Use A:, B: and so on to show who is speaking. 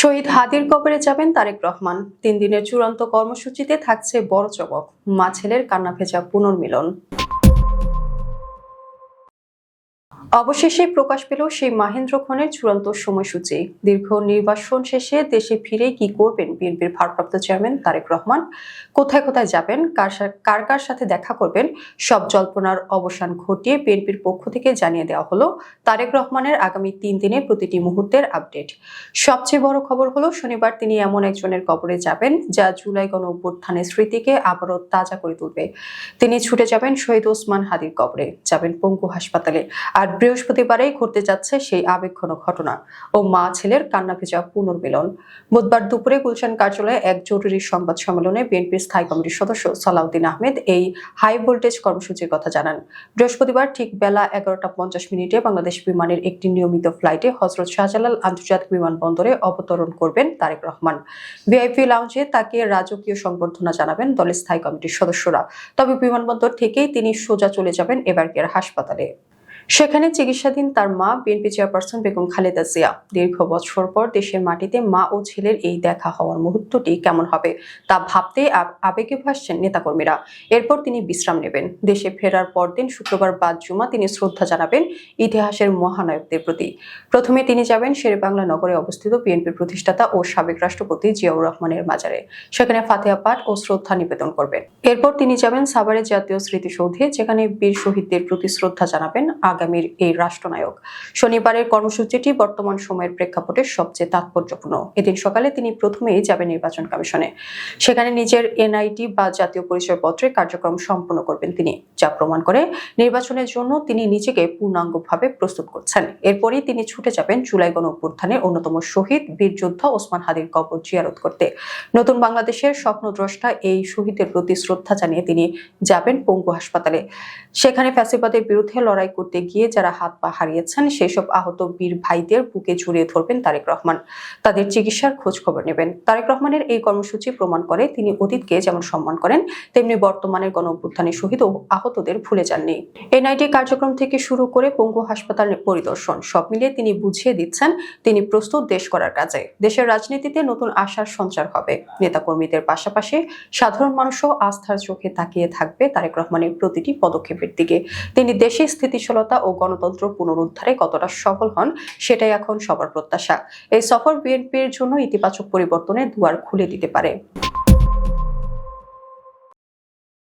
A: শহীদ হাদির কবরে যাবেন তারেক রহমান তিন দিনের চূড়ান্ত কর্মসূচিতে থাকছে বড় চমক মা ছেলের কান্না ভেজা পুনর্মিলন অবশেষে প্রকাশ পেল সেই মাহেন্দ্র খনের চূড়ান্ত সময়সূচি দীর্ঘ নির্বাসন শেষে দেশে ফিরে কি করবেন বিএনপির ভারপ্রাপ্ত চেয়ারম্যান তারেক রহমান কোথায় কোথায় যাবেন কার কার সাথে দেখা করবেন সব জল্পনার অবসান ঘটিয়ে বিএনপির পক্ষ থেকে জানিয়ে দেওয়া হলো তারেক রহমানের আগামী তিন দিনে প্রতিটি মুহূর্তের আপডেট সবচেয়ে বড় খবর হলো শনিবার তিনি এমন একজনের কবরে যাবেন যা জুলাই গণ অভ্যুত্থানের স্মৃতিকে আবারও তাজা করে তুলবে তিনি ছুটে যাবেন শহীদ ওসমান হাদির কবরে যাবেন পঙ্গু হাসপাতালে আর বৃহস্পতিবারেই ঘটতে যাচ্ছে সেই আবেক্ষণ ঘটনা ও মা ছেলের কান্না ভেজা পুনর্মিলন বুধবার দুপুরে গুলশান কার্যালয়ে এক জরুরি সংবাদ সম্মেলনে বিএনপির স্থায়ী কমিটির সদস্য সালাউদ্দিন আহমেদ এই হাই ভোল্টেজ কর্মসূচির কথা জানান বৃহস্পতিবার ঠিক বেলা এগারোটা পঞ্চাশ মিনিটে বাংলাদেশ বিমানের একটি নিয়মিত ফ্লাইটে হজরত শাহজালাল আন্তর্জাতিক বিমানবন্দরে অবতরণ করবেন তারেক রহমান ভিআইপি লাউঞ্জে তাকে রাজকীয় সংবর্ধনা জানাবেন দলের স্থায়ী কমিটির সদস্যরা তবে বিমানবন্দর থেকেই তিনি সোজা চলে যাবেন এবারকের হাসপাতালে সেখানে চিকিৎসাধীন তার মা বিএনপি চেয়ারপারসন বেগম খালেদা জিয়া দীর্ঘ বছর পর দেশের মাটিতে মা ও ছেলের এই দেখা হওয়ার মুহূর্তটি কেমন হবে তা ভাবতে আবেগে ভাসছেন নেতাকর্মীরা এরপর তিনি বিশ্রাম নেবেন দেশে ফেরার পর দিন শুক্রবার বাদ জুমা তিনি শ্রদ্ধা জানাবেন ইতিহাসের মহানায়কদের প্রতি প্রথমে তিনি যাবেন শেরবাংলা নগরে অবস্থিত বিএনপির প্রতিষ্ঠাতা ও সাবেক রাষ্ট্রপতি জিয়াউর রহমানের মাজারে সেখানে ফাতেহা পাঠ ও শ্রদ্ধা নিবেদন করবেন এরপর তিনি যাবেন সাভারের জাতীয় স্মৃতিসৌধে যেখানে বীর শহীদদের প্রতি শ্রদ্ধা জানাবেন আগামীর এই রাষ্ট্রনায়ক শনিবারের কর্মসূচিটি বর্তমান সময়ের প্রেক্ষাপটে সবচেয়ে তাৎপর্যপূর্ণ এদিন সকালে তিনি প্রথমেই যাবে নির্বাচন কমিশনে সেখানে নিজের এনআইটি বা জাতীয় পরিচয়পত্রে কার্যক্রম সম্পন্ন করবেন তিনি যা প্রমাণ করে নির্বাচনের জন্য তিনি নিজেকে পূর্ণাঙ্গভাবে প্রস্তুত করছেন এরপরই তিনি ছুটে যাবেন জুলাই গণ অভ্যুত্থানের অন্যতম শহীদ বীরযোদ্ধা ওসমান হাদির কবর জিয়ারত করতে নতুন বাংলাদেশের স্বপ্নদ্রষ্টা এই শহীদের প্রতি শ্রদ্ধা জানিয়ে তিনি যাবেন পঙ্গু হাসপাতালে সেখানে ফ্যাসিবাদের বিরুদ্ধে লড়াই করতে করতে গিয়ে যারা হাত পা হারিয়েছেন সেসব আহত বীর ভাইদের বুকে জুড়িয়ে ধরবেন তারেক রহমান তাদের চিকিৎসার খোঁজ খবর নেবেন তারেক রহমানের এই কর্মসূচি প্রমাণ করে তিনি অতীতকে যেমন সম্মান করেন তেমনি বর্তমানের গণ অভ্যুত্থানে শহীদ ও আহতদের ভুলে যাননি এনআইটি কার্যক্রম থেকে শুরু করে পঙ্গু হাসপাতাল পরিদর্শন সব মিলিয়ে তিনি বুঝিয়ে দিচ্ছেন তিনি প্রস্তুত দেশ করার কাজে দেশের রাজনীতিতে নতুন আশার সঞ্চার হবে নেতাকর্মীদের পাশাপাশি সাধারণ মানুষও আস্থার চোখে তাকিয়ে থাকবে তারেক রহমানের প্রতিটি পদক্ষেপের দিকে তিনি দেশে স্থিতিশীলতা স্বাধীনতা ও গণতন্ত্র পুনরুদ্ধারে কতটা সফল হন সেটাই এখন সবার প্রত্যাশা এই সফর বিএনপির জন্য ইতিবাচক পরিবর্তনের দুয়ার খুলে দিতে পারে